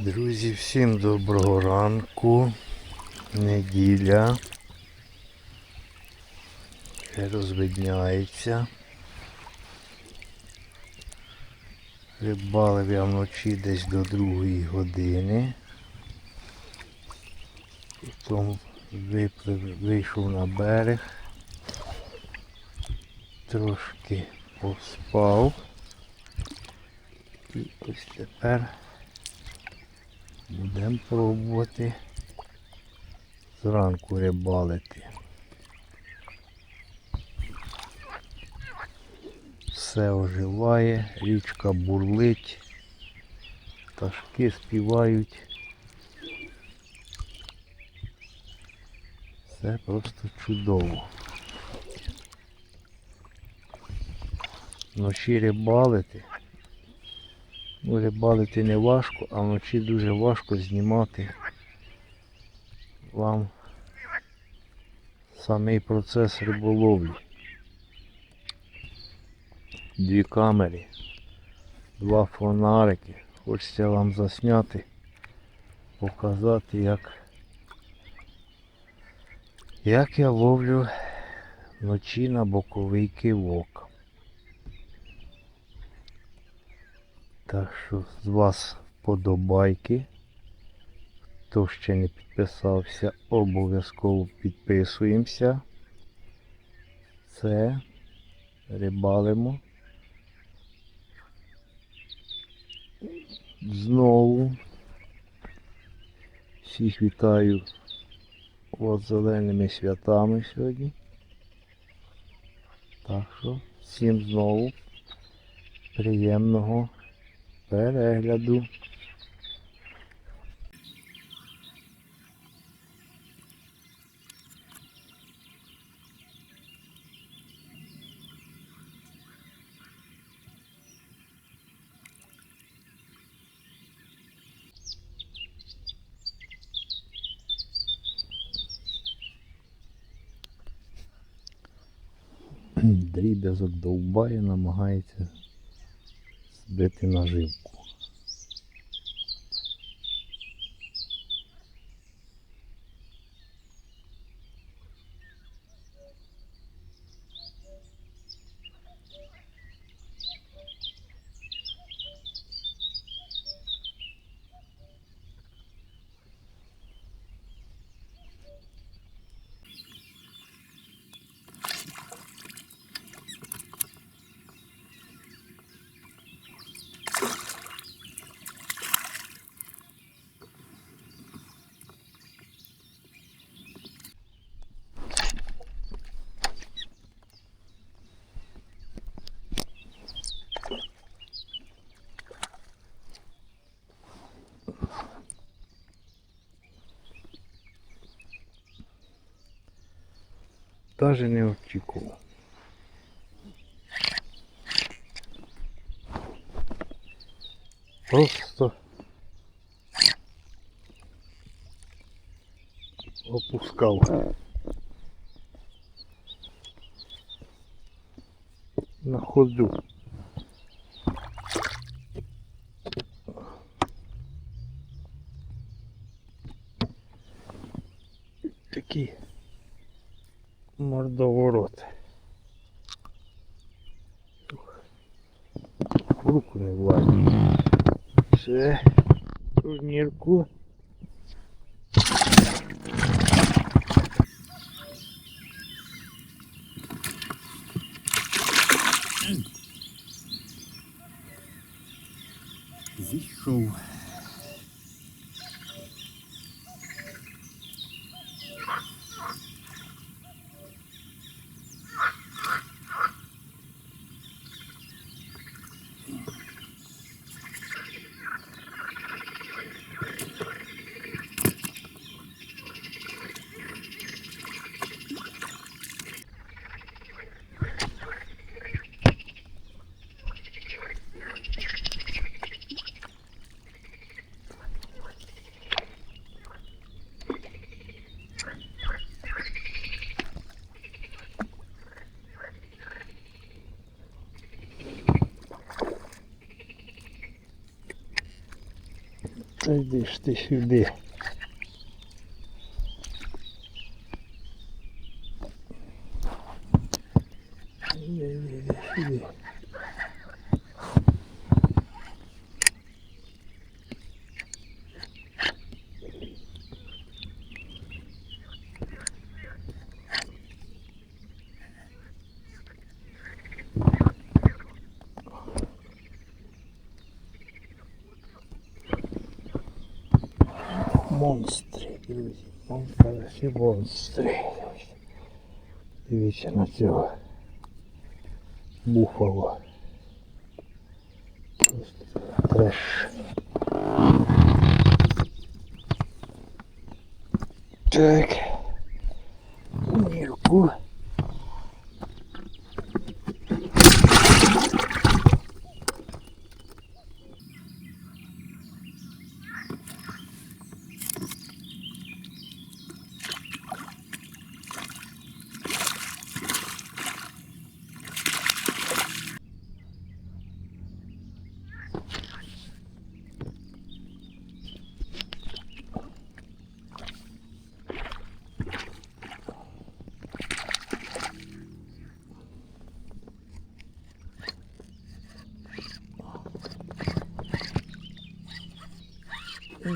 Друзі, всім доброго ранку. Неділя. Розвидняється. Рибалив я вночі десь до другої години. Потім виплив, вийшов на берег. Трошки поспав. І ось тепер Будемо пробувати зранку рибалити. Все оживає, річка бурлить, пташки співають. Все просто чудово. Вночі рибалити. Рибалити не важко, а вночі дуже важко знімати вам самий процес риболовлі. Дві камери, два фонарики. Хочеться вам засняти, показати, як, як я ловлю вночі на боковий кивок. Так що з вас вподобайки. Хто ще не підписався, обов'язково підписуємося. Це рибалимо. Знову всіх вітаю вас зеленими святами сьогодні. Так що всім знову приємного перегляду. Дріб'язок довбає, намагається збити наживку. Даже не очікував. Просто опускав. На ходу. Руку не влазить. Все, турнірку. Та йди ж ти сюди. Монстри, друзі. Монстри, монстри. Дивіться на цього. Буфало. Просто треш. Так. Мірку.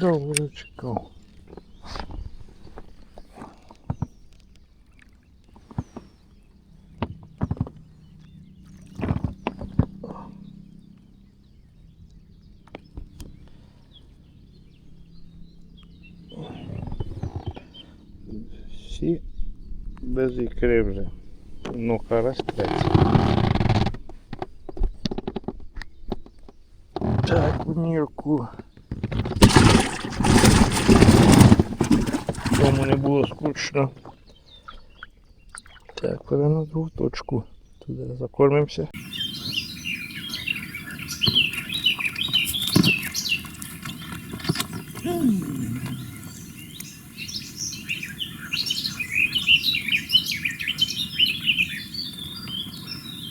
Довго чекав. Всі без ікри вже. Ну, карась третій. Так, в мірку. Було скучно. Так, перейдемо на другу точку. Туди закормимося.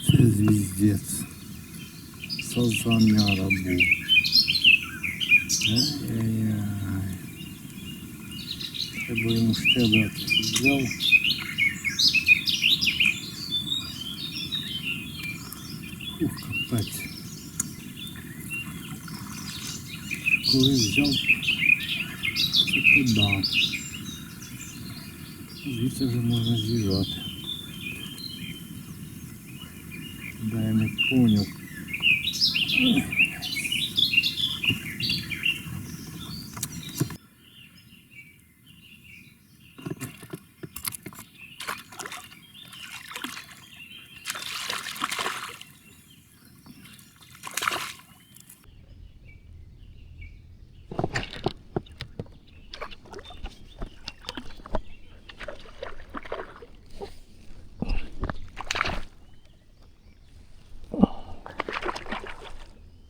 Це звіздець. Ай-яй-яй. Дати. Взяв. Ух, капець. Коли взяв, це туди. Звідси вже можна з'їжджати. Да, я не понял.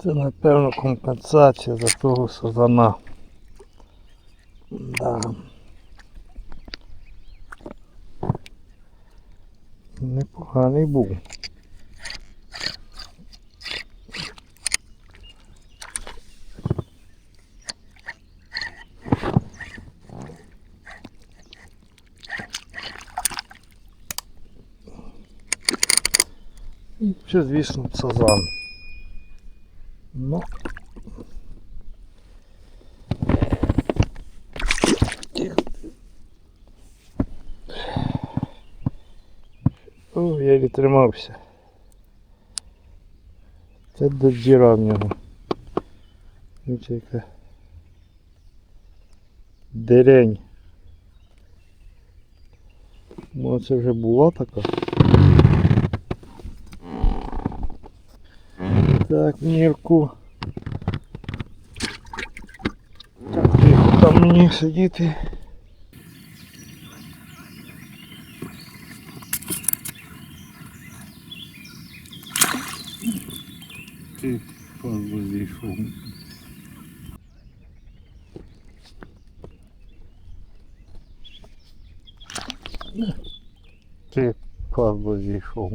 Це напевно компенсація за того сазана. Да. Непоганий був. І ще, звісно, сазан. Ну. О, я не тримався. Це діра в нього. Дивіться, яка дерень. Ну, це вже була така. Так, Мірку. Так, тихо там мені сидіти. Ти падло зійшов.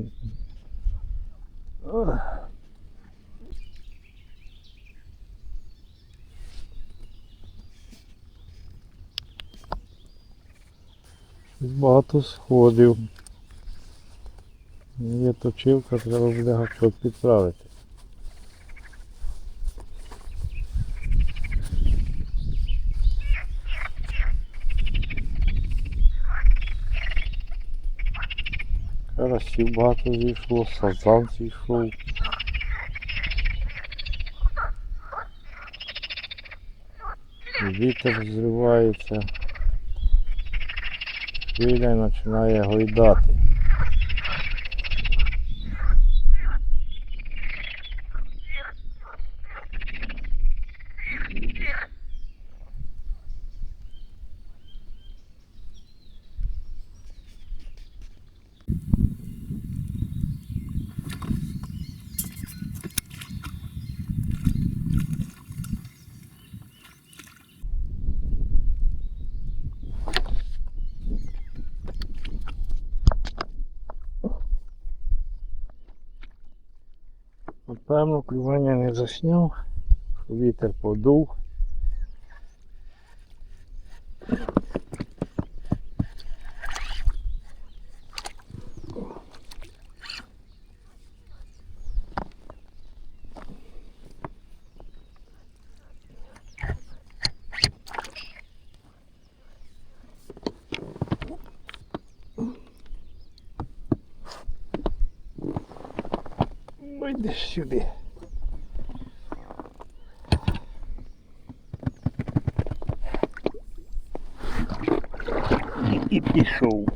Багато сходів. Є точилка, треба буде гачок підправити. Карасів багато зійшло, сазан зійшов. Вітер зривається. Хвиля починає гойдати. Напевно, клювання не засняв, вітер подув. Ну, йдеш сюди. І пішов.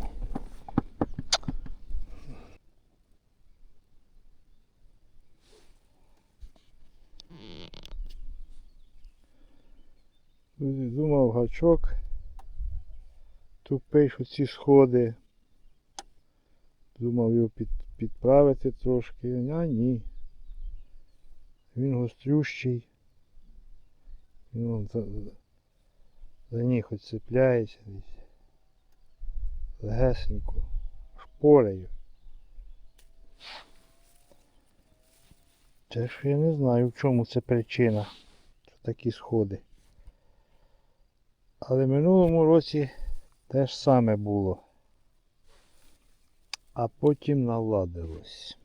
Друзі, Думав гачок. Тупий, що ці сходи. Думав його під, підправити трошки, а ні. Він гострющий. Він вон за, за них цепляється десь. Легесенько. Шпорею. Те ж я не знаю в чому це причина. Що такі сходи. Але в минулому році те ж саме було. А потім наладилось.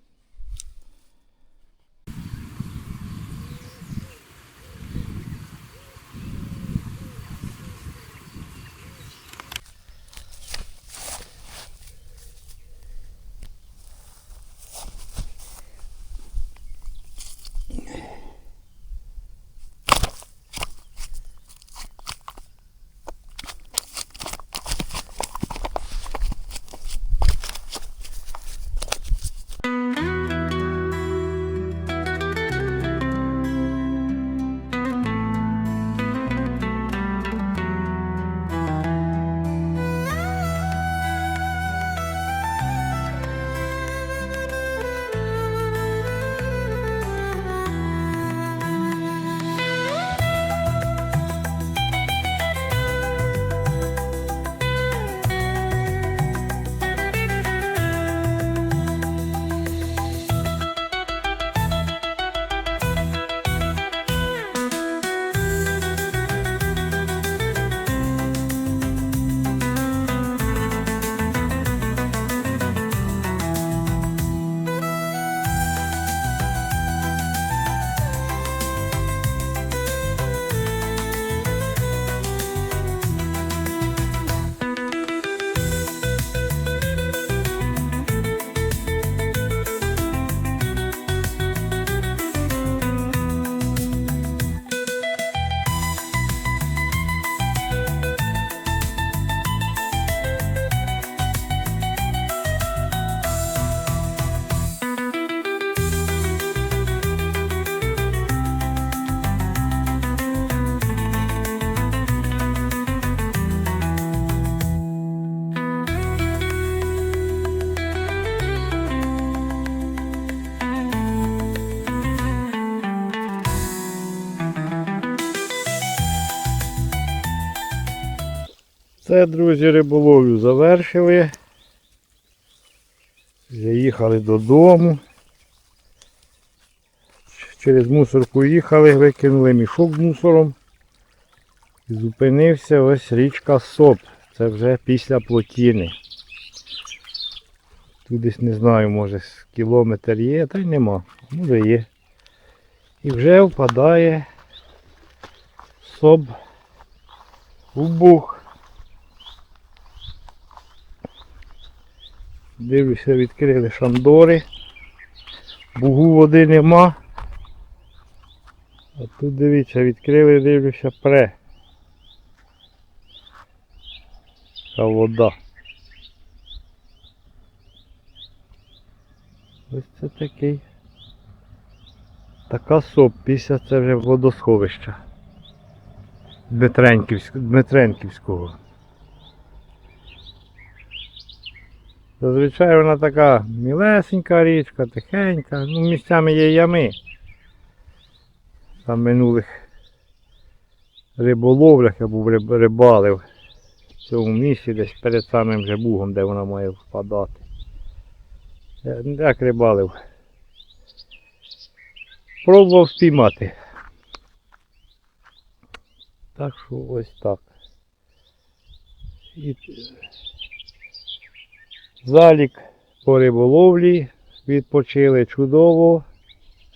Це, друзі, риболовлю завершили. Заїхали додому. Через мусорку їхали, викинули мішок з мусором. І зупинився ось річка Соп. Це вже після плотіни. Тут десь не знаю, може кілометр є, та й нема. Може є. І вже впадає соб у. Дивлюся, відкрили шандори. Бугу води нема. А тут дивіться, відкрили, дивлюся, пре. Та вода. Ось це такий. Така соп, після це вже водосховища. Дмитренківського. Зазвичай вона така мілесенька річка, тихенька. Ну, місцями є ями. Там минулих риболовлях я був рибалив в цьому місці, десь перед самим же бугом, де вона має впадати. Як рибалив. Пробував спіймати. Так що ось так. І залік по риболовлі відпочили чудово.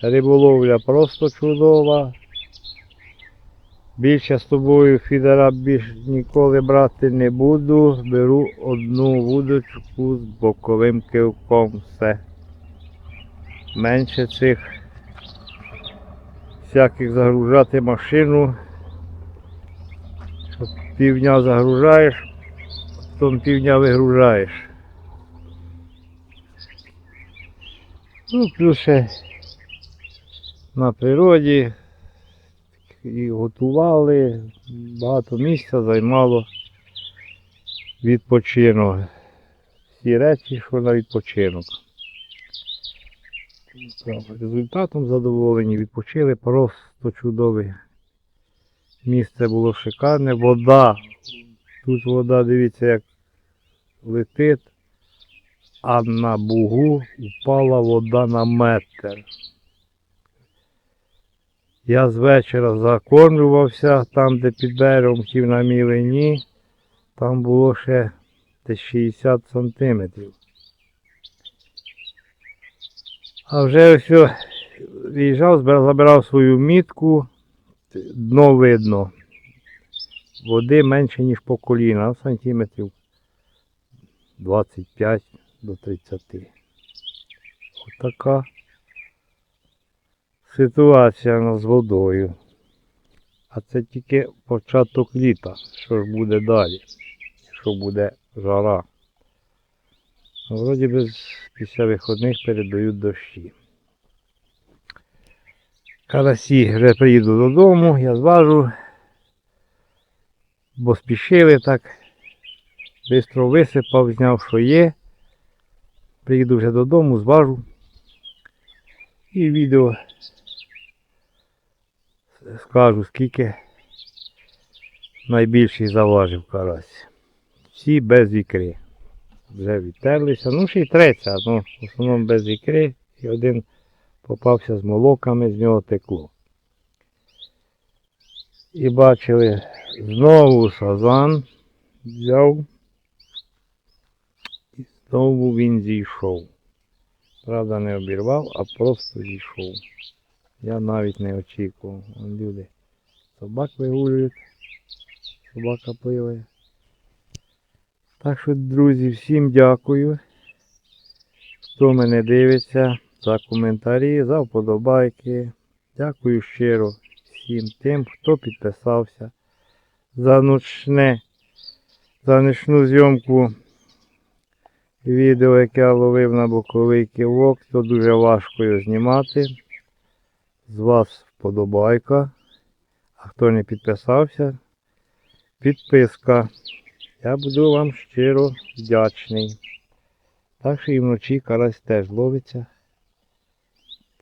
Риболовля просто чудова. Більше з тобою фідера більш ніколи брати не буду. Беру одну вудочку з боковим кивком. Все. Менше цих всяких загружати машину. Що півдня загружаєш, потім півдня вигружаєш. Ну, плюс ще на природі і готували, багато місця займало відпочинок. Всі речі, що на відпочинок. Результатом задоволені, відпочили, просто чудове. Місце було шикарне, вода. Тут вода, дивіться, як летить, а на бугу впала вода на метр. Я з вечора закормлювався там, де під берегом хотів на мілині. Там було ще десь 60 сантиметрів. А вже все, виїжджав, забирав свою мітку, дно видно. Води менше, ніж по коліна, сантиметрів 25 до 30. Отака ситуація у нас з водою. А це тільки початок літа. Що ж буде далі? Що буде жара? Вроді би після виходних передають дощі. Карасі вже приїду додому, я зважу, бо спішили так. Бистро висипав, зняв, що є. Приїду вже додому, зважу. І відео скажу, скільки найбільший заважив карась. Всі без ікри. Вже відтерлися. Ну, ще й треться, ну, в основному без ікри. І один попався з молоками, з нього текло. І бачили, знову сазан взяв. Знову він зійшов. Правда, не обірвав, а просто зійшов. Я навіть не очікував. Люди собак вигулюють, собака пливе. Так що, друзі, всім дякую, хто мене дивиться, за коментарі, за вподобайки. Дякую щиро всім тим, хто підписався за ночне, за ночну зйомку відео, яке я ловив на боковий кивок, то дуже важко його знімати. З вас вподобайка. А хто не підписався, підписка. Я буду вам щиро вдячний. Так що і вночі карась теж ловиться.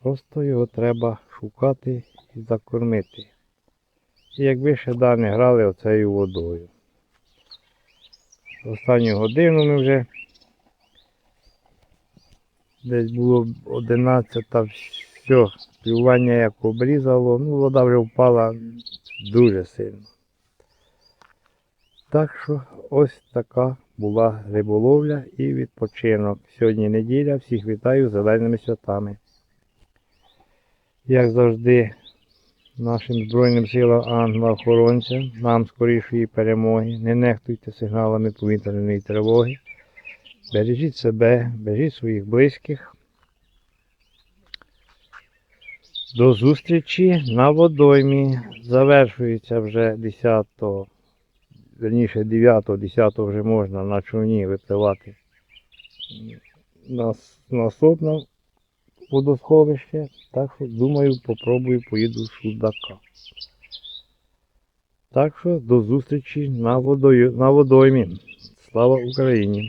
Просто його треба шукати і закормити. І якби ще да не грали оцею водою. Останню годину ми вже десь було 11 все, плювання як обрізало, ну вода вже впала дуже сильно. Так що ось така була риболовля і відпочинок. Сьогодні неділя, всіх вітаю зеленими святами. Як завжди, нашим Збройним силам ангела-охоронцям, нам скорішої перемоги. Не нехтуйте сигналами повітряної тривоги. Бережіть себе, бережіть своїх близьких. До зустрічі на водоймі. Завершується вже 10 верніше 9 10 вже можна на човні випливати на, на водосховище. Так що, думаю, попробую поїду Судака. Так що до зустрічі на, водою, на водоймі. Слава Україні!